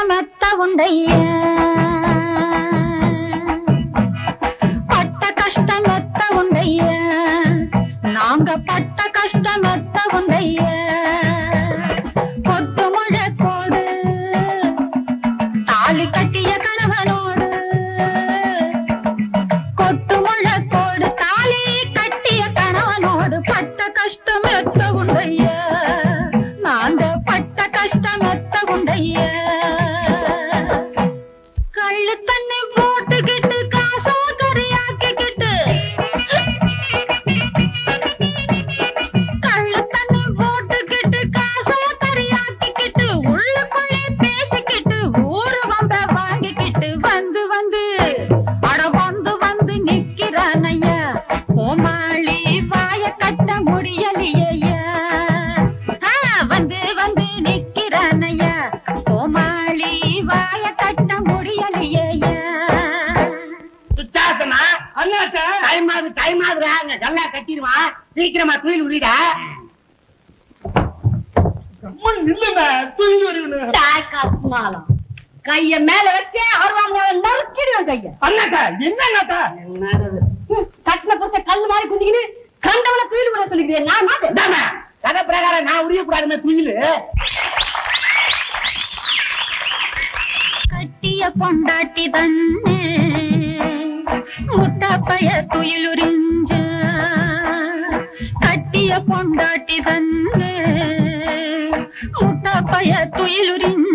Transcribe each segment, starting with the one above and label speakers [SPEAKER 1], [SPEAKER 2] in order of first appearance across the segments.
[SPEAKER 1] கஷ்டம் எத்த உண்டைய. பட்ட கஷ்டம் எத்த உண்டைய. நாங்க பட்ட கஷ்டம் எத்த உண்டைய கொட்டு தாலி கட்டிய கணவனோடு கொட்டு மழை தாலி கட்டிய கணவனோடு பட்ட கஷ்டம் எத்த நாங்க பட்ட கஷ்டம் எத்த முடியலையா வந்து வந்து நிக்கிறானையா? கோமாளி வாய கட்ட முடியலையா
[SPEAKER 2] சுச்சாசனா
[SPEAKER 3] அண்ணாத்த
[SPEAKER 2] டைம் ஆகுது கட்டிடுவான் சீக்கிரமா துயில்
[SPEAKER 1] கைய மேல வச்சு ஆர்வாங்க நறுக்கிடுவேன் கைய.
[SPEAKER 3] அண்ணாத்தா என்ன
[SPEAKER 1] கட்டின கல்லு மாதிரி குந்திக்கின்னு கண்டவன துயில் விட சொல்லிக்கிறேன் நான் மாட்டேன்
[SPEAKER 2] இந்தாம்மா, கதை பிரகாரம் நான் உரிய கூடாதுமே துயில்
[SPEAKER 1] கட்டிய பொண்டாட்டி தன்னு முட்டாப்பைய துயிலுறிஞ்ச கட்டிய பொண்டாட்டி தன்னு முட்டாப்பைய துயிலுறிஞ்ச எட்ட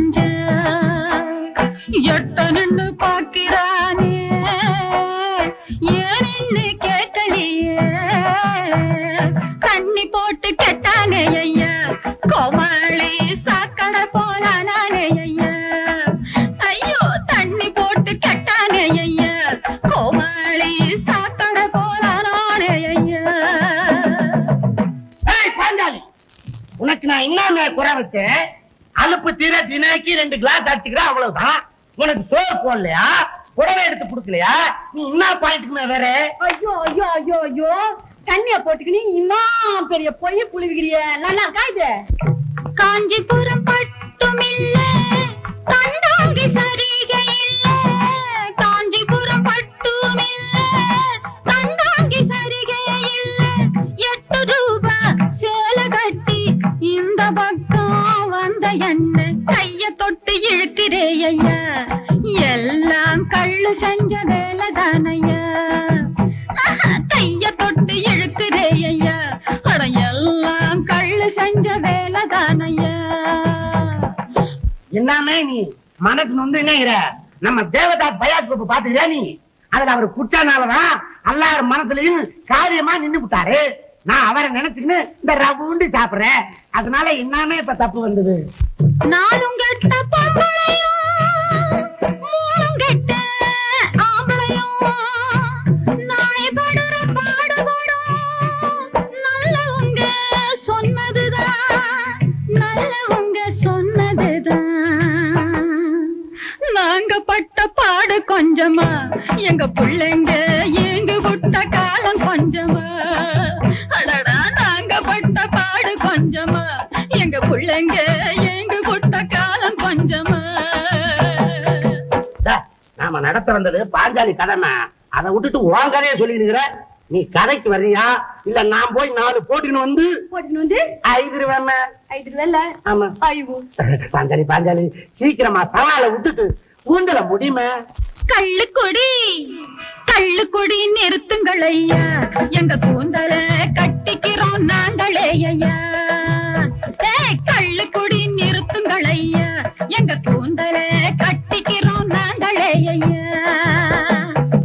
[SPEAKER 2] உனக்கு நான் என்ன குறை வச்சேன் அலுப்பு தீர தினைக்கு ரெண்டு கிளாஸ் அடிச்சுக்கிறேன் அவ்வளவுதான். உனக்கு சோறு போடலையா? புடவை எடுத்து கொடுக்கலையா? நீ என்ன பாயிண்ட்டுக்குமே வேற
[SPEAKER 1] ஐயோ ஐயோ ஐயோ ஐயோ. தண்ணிய போட்டுக்கினு இன்னும் பெரிய பொய்ய புழுவிக்கிறிய நல்லா இருக்கா இது? காஞ்சிபுரம் பட்டும் இல்ல தானையா கைய தொட்டு இழுக்கிறே ஐயா அட எல்லாம் கள்ளு செஞ்ச வேலை தானையா
[SPEAKER 2] என்னமே நீ? மனசு நம்ம தேவதாஸ் பயாஸ்கோப் பாத்துக்கிறியா நீ? அதுல அவர் குச்சானாலதான் எல்லாரும் மனசுலயும் காரியமா நின்னு விட்டாரு நான் அவரை நினைச்சுக்கின்னு இந்த ரவுண்டு சாப்பிடுறேன். அதனால என்னமே இப்ப தப்பு வந்தது.
[SPEAKER 1] நானும் நாங்க பட்ட பாடு கொஞ்சமா. எங்க பிள்ளைங்க ஏங்க விட்ட காலம் கொஞ்சமா. அடடா நாங்க பட்ட பாடு கொஞ்சமா. எங்க பிள்ளைங்க ஏங்க விட்ட காலம் கொஞ்சமா.
[SPEAKER 2] டா, நாம நடத்த வந்தது பாஞ்சாலி கதைமா அதை விட்டுட்டு உன் கதையை சொல்லிருக்கிற நீ கதைக்கு வர்றியா? இல்ல நான் போய் நாலு போட்டின்னு வந்து
[SPEAKER 1] போட்டுன்னு வந்து
[SPEAKER 2] ஐதுருவேன்
[SPEAKER 1] ஐదు வேலை
[SPEAKER 2] ஆமா.
[SPEAKER 1] ஐயோ.
[SPEAKER 2] பாஞ்சாலி பாஞ்சாலி சீக்கிரமா சவாலை விட்டுட்டு கூந்தல முடிமை
[SPEAKER 1] கள்ளு கொடி கள்ளு கொடி நிறுத்துங்கள் ஐயா. எங்க கூந்தல கட்டிக்கிறோம் நாங்களே ஐயா.